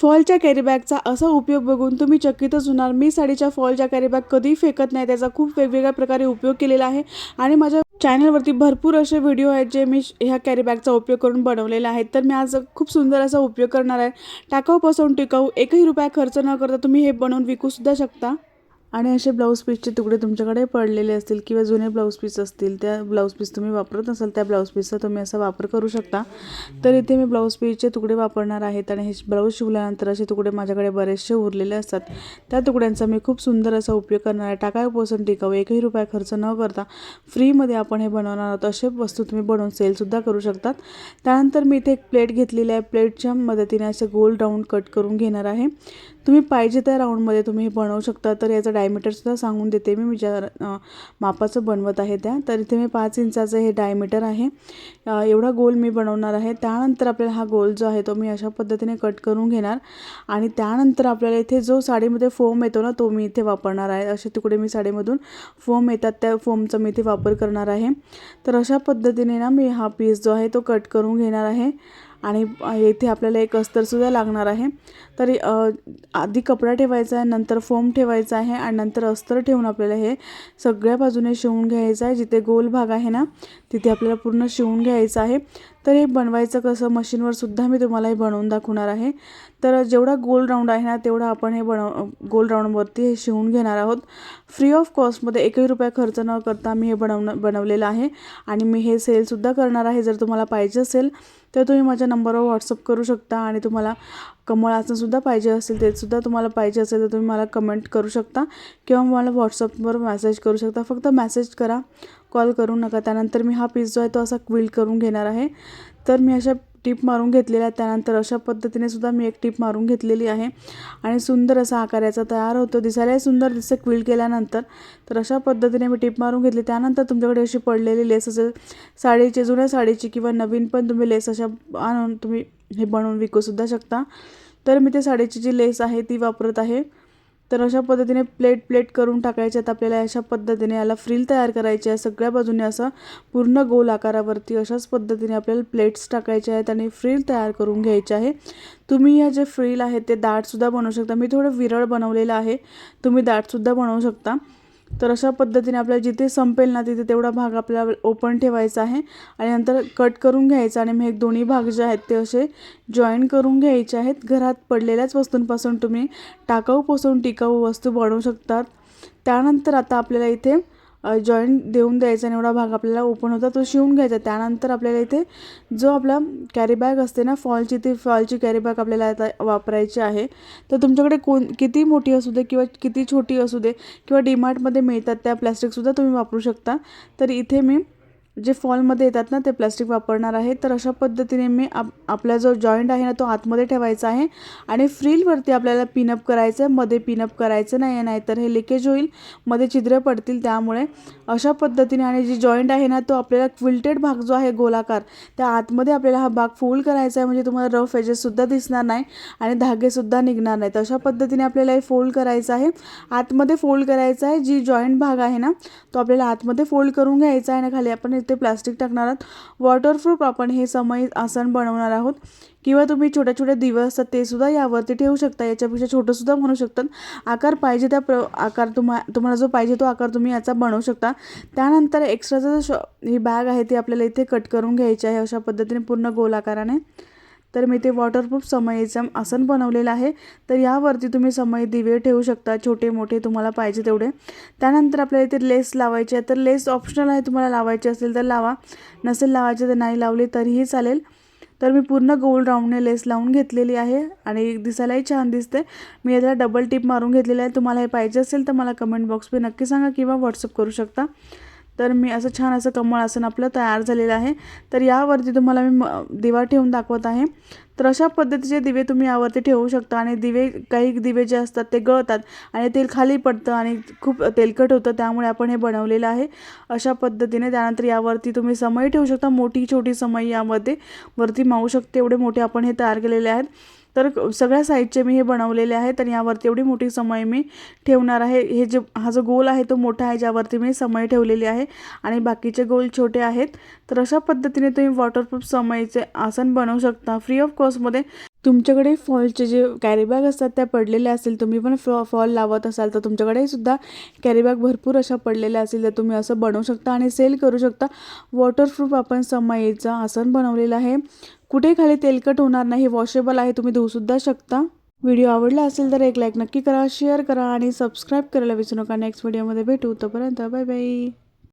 फॉलच्या कॅरीबॅगचा असा उपयोग बघून तुम्ही चकितच होणार. मी साडीच्या फॉलच्या कॅरीबॅग कधीही फेकत नाही. त्याचा खूप वेगवेगळ्या प्रकारे उपयोग केलेला आहे. आणि माझ्या चॅनलवरती भरपूर असे व्हिडिओ आहेत जे मी ह्या कॅरीबॅगचा उपयोग करून बनवलेले आहेत. तर मी आज खूप सुंदर असा उपयोग करणार आहे. टाकाऊपासून टिकाऊ एकही रुपया खर्च न करता तुम्ही हे बनवून विकूसुद्धा शकता. आणि असे ब्लाऊज पीसचे तुकडे तुमच्याकडे पडलेले असतील किंवा जुने ब्लाऊज पीस असतील त्या ब्लाऊज पीस तुम्ही वापरत असाल त्या ब्लाऊज पीसचा तुम्ही असा वापर करू शकता. तर इथे मी ब्लाऊज पीसचे तुकडे वापरणार आहेत आणि हे ब्लाऊज शिवल्यानंतर असे तुकडे माझ्याकडे बरेचसे उरलेले असतात. त्या तुकड्यांचा मी खूप सुंदर असा उपयोग करणार आहे. टाकाऊपासून टिकाऊ एकही रुपया खर्च न करता फ्रीमध्ये आपण हे बनवणार आहोत. असे वस्तू तुम्ही बनवून सेलसुद्धा करू शकतात. त्यानंतर मी इथे एक प्लेट घेतलेली आहे. प्लेटच्या मदतीने असे गोल राऊंड कट करून घेणार आहे. तुम्ही पाहिजे त्या राऊंडमध्ये तुम्ही हे बनवू शकता. तर याचं डायमीटरसुद्धा सांगून देते मी. मी ज्या मापाचं बनवत आहे त्या. तर इथे मी पाच इंचाचं हे डायमीटर आहे. एवढा गोल मी बनवणार आहे. त्यानंतर आपल्याला हा गोल जो आहे तो मी अशा पद्धतीने कट करून घेणार. आणि त्यानंतर आपल्याला इथे जो साडीमध्ये फोम येतो ना तो मी इथे वापरणार आहे. असे तुकडे मी साडीमधून फोम येतात त्या फोमचा मी इथे वापर करणार आहे. तर अशा पद्धतीने ना मी हा पीस जो आहे तो कट करून घेणार आहे. आणि येथे आपल्याला एक अस्तरसुद्धा लागणार आहे. तर आधी कपडा ठेवायचा आहे नंतर फोम ठेवायचा आहे आणि नंतर अस्तर ठेवून आपल्याला हे सगळ्या बाजूने शिवून घ्यायचं आहे. जिथे गोल भाग आहे ना तिथे आपल्याला पूर्ण शिवून घ्यायचं आहे. तर हे बनवायचं कसं? मशीनवर सुद्धा मी तुम्हाला हे बनवून दाखवणार आहे. तर जेवढा गोल राऊंड आहे ना तेवढा आपण हे बनव गोल राऊंडवरती हे शिवून घेणार आहोत. फ्री ऑफ कॉस्टमध्ये एकही रुपया खर्च न करता मी हे बनवणं बनवलेलं आहे. आणि मी हे सेलसुद्धा करणार आहे. जर तुम्हाला पाहिजे असेल तर तुम्ही माझ्या नंबरवर व्हॉट्सअप करू शकता. आणि तुम्हाला कमळ आसनसुद्धा पाहिजे असेल तेसुद्धा तुम्हाला पाहिजे असेल तर तुम्ही मला कमेंट करू शकता. किंवा मला व्हॉट्सअपवर मेसेज करू शकता. फक्त मेसेज करा. कॉल करू नका. त्यानंतर मी हा पीस जो आहे तो असा क्विल्ट करून घेणार आहे. तर मी अशा टीप मारून घेतलेल्या आहे त्यानंतर अशा पद्धतीने सुद्धा मी एक टीप मारून घेतलेली आहे. आणि सुंदर असा आकार याचा तयार होतो. दिसायलाही सुंदर दिसतं क्विल केल्यानंतर. तर अशा पद्धतीने मी टीप मारून घेतली. त्यानंतर तुमच्याकडे अशी पडलेली लेस असेल साडीची जुन्या साडीची किंवा नवीन पण तुम्ही लेस अशा आणून तुम्ही हे बनवून विकूसुद्धा शकता. तर मी ते साडीची जी लेस आहे ती वापरत आहे. तर अशा पद्धतीने प्लेट प्लेट करून टाकायचे. आहेत आपल्याला अशा पद्धतीने याला फ्रील तयार करायची आहे. सगळ्या बाजूने असं पूर्ण गोल आकारावरती अशाच पद्धतीने आपल्याला प्लेट्स टाकायचे आहेत आणि फ्रील तयार करून घ्यायचे आहे. तुम्ही या जे फ्रील आहेत ते दाटसुद्धा बनवू शकता. मी थोडं विरळ बनवलेलं आहे. तुम्ही दाटसुद्धा बनवू शकता. तर अशा पद्धतीने आपल्याला जिथे संपेल ना तिथे तेवढा भाग आपल्याला ओपन ठेवायचा आहे. आणि नंतर कट करून घ्यायचा आणि मग हे दोन्ही भाग जे आहेत ते असे जॉईन करून घ्यायचे आहेत. घरात पडलेल्याच वस्तूंपासून तुम्ही टाकाऊपासून टिकाऊ वस्तू बनवू शकतात. त्यानंतर आता आपल्याला इथे जॉईंट देऊन द्यायचा आणि एवढा भाग आपल्याला ओपन होता तो शिवून घ्यायचा. त्यानंतर आपल्याला इथे जो आपला कॅरी बॅग असते ना फॉलची ती फॉलची कॅरी बॅग आपल्याला आता वापरायची आहे. तर तुमच्याकडे कोण किती मोठी असू दे किंवा किती छोटी असू दे किंवा डीमार्टमध्ये मिळतात त्या प्लॅस्टिकसुद्धा तुम्ही वापरू शकता. तर इथे मी जे फॉलमध्ये येतात ना ते प्लास्टिक वापरणार आहे. तर अशा पद्धतीने मी आप आपला जो जॉईंट आहे ना तो आतमध्ये ठेवायचा आहे. आणि फ्रीलवरती आपल्याला पिनअप करायचं आहे. मध्ये पिनअप करायचं नाही आहे नाहीतर हे लिकेज होईल. मध्ये छिद्र पडतील त्यामुळे. अशा पद्धतीने आणि जी जॉईंट आहे ना तो आपल्याला क्विल्टेड भाग जो आहे गोलाकार त्या आतमध्ये आपल्याला हा भाग फोल्ड करायचा आहे. म्हणजे तुम्हाला रफ एजेससुद्धा दिसणार नाही आणि धागेसुद्धा निघणार नाहीत. अशा पद्धतीने आपल्याला हे फोल्ड करायचं आहे. आतमध्ये फोल्ड करायचं आहे. जी जॉईंट भाग आहे ना तो आपल्याला आतमध्ये फोल्ड करून घ्यायचा आहे ना खाली आपण ते प्लास्टिक टाकणार आहात. वॉटरप्रूफ आपण हे समय आसन बनवणार आहोत. किंवा तुम्ही छोट्या छोट्या दिवे असतात ते सुद्धा यावरती ठेवू शकता. याच्यापेक्षा छोटंसुद्धा म्हणू शकतात. आकार पाहिजे त्या प्र आकार तुम्हा तुम्हाला जो पाहिजे तो आकार तुम्ही याचा बनवू शकता. त्यानंतर एक्स्ट्राचा जो शॉ ही बॅग आहे ती आपल्याला इथे कट करून घ्यायची आहे अशा पद्धतीने पूर्ण गोल आकाराने तर मी ते वॉटरप्रूफ समईचं आसन बनवलेलं आहे. तर यावरती तुम्ही समई दिवे ठेवू शकता छोटे मोठे तुम्हाला पाहिजे तेवढे. त्यानंतर आपल्याला इथे लेस लावायची आहे. तर लेस ऑप्शनल आहे तुम्हाला लावायची असेल तर लावा. नसेल लावायची तर नाही लावली तरीही चालेल. तर मी पूर्ण गोल राऊंडने लेस लावून घेतलेली आहे आणि दिसायलाही छान दिसते मी याला डबल टिप मारून घेतलेलं आहे. तुम्हाला हे पाहिजे असेल तर मला कमेंट बॉक्समध्ये नक्की सांगा किंवा व्हॉट्सअप करू शकता. तर मी असं छान असं कमळ आसन आपलं तयार झालेलं आहे. तर यावरती तुम्हाला मी म- दिवा ठेवून दाखवत आहे. तर अशा पद्धतीचे दिवे तुम्ही यावरती ठेवू शकता आणि दिवे काही दिवे जे असतात ते गळतात आणि तेल खाली पडतं आणि खूप तेलकट होतं त्यामुळे आपण हे बनवलेलं आहे. अशा पद्धतीने त्यानंतर यावरती तुम्ही समई ठेवू शकता. मोठी छोटी समई यामध्ये वरती मावू शकते. एवढे मोठे आपण हे तयार केलेले आहेत. तर सगळ्या साईजचे मी हे बनवलेले आहेत आणि यावरती एवढी मोठी समय मी ठेवणार आहे. हे जे हा जो गोल आहे तो मोठा आहे ज्यावरती मी समय ठेवलेली आहे आणि बाकीचे गोल छोटे आहेत. तर अशा पद्धतीने तुम्ही वॉटरप्रूफ समयचे आसन बनवू शकता. फ्री ऑफ कॉस्टमध्ये तुमच्याकडे फॉलचे जे कॅरीबॅग असतात त्या पडलेल्या असतील. तुम्ही पण फॉ फॉल लावत असाल तर तुमच्याकडे सुद्धा कॅरीबॅग भरपूर अशा पडलेल्या असतील तर तुम्ही असं बनवू शकता आणि सेल करू शकता. वॉटरप्रूफ आपण समाईचा आसन बनवलेलं आहे. कुठे खाली तेलकट होणार नाही वॉशेबल आहे तुम्ही धुवूसुद्धा शकता. व्हिडिओ आवडला असेल तर एक लाईक नक्की करा शेअर करा आणि सबस्क्राईब करायला विसरू नका. नेक्स्ट व्हिडिओमध्ये भेटू तोपर्यंत बाय बाय